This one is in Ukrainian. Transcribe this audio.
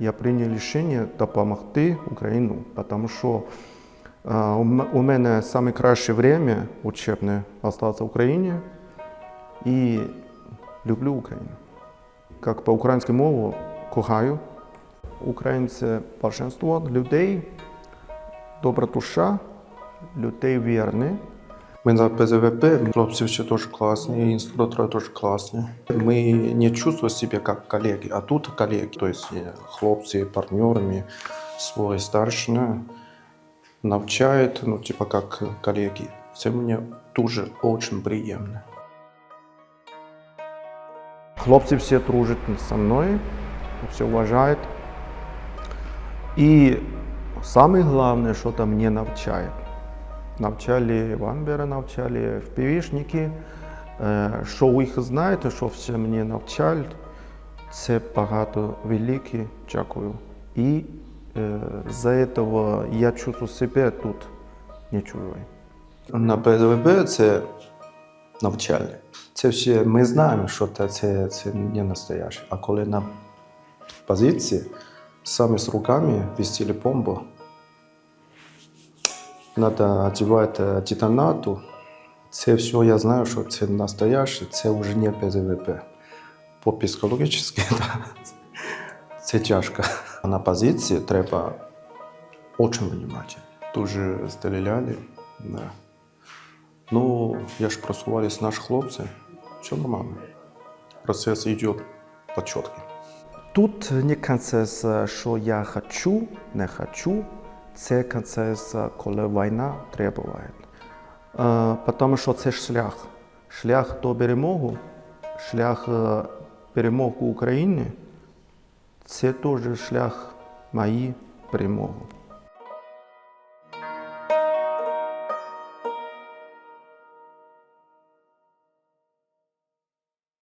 я прийняв рішення допомогти Україну, тому що е, у мене найкраще время учебне залишатися в Україні і люблю Україну. Як по українській мові кохаю. Українці більшинство людей, добра душа, людей вірні. Ми на ПЗВП, хлопці всі дуже класні, інструктори дуже класні. Ми не чувствуємо себе як колеги, а тут колеги, тобто хлопці, партнерами, свої старші навчають, ну, типа як колеги. Це мені дуже дуже приємно. Хлопці всі дружать зі мною, всі вважають. І саме головне, що там мене навчають. Навчали ванбери, навчали впівішники. Е, Що їх знаєте, що всі мені навчають, це багато велике, дякую. І е, за цього я чувствую себе тут не чужой. На ПЗВП це навчальне. Це всі ми знаємо, що це, це, не настояще. А коли на позиції самі з руками вістили бомбу, треба одягати титанату. Це все я знаю, що це настояще, це вже не ПЗВП. По психологічно це тяжко. На позиції треба дуже внимательно. Дуже стріляли. Да. Ну, я ж просувались наші хлопці. Все нормально. Процес йде по чіткий. Тут не концес, що я хочу, не хочу. Це концес, коли війна требує. Тому що це шлях. Шлях до перемоги, шлях е, перемоги України це теж шлях моєї перемоги.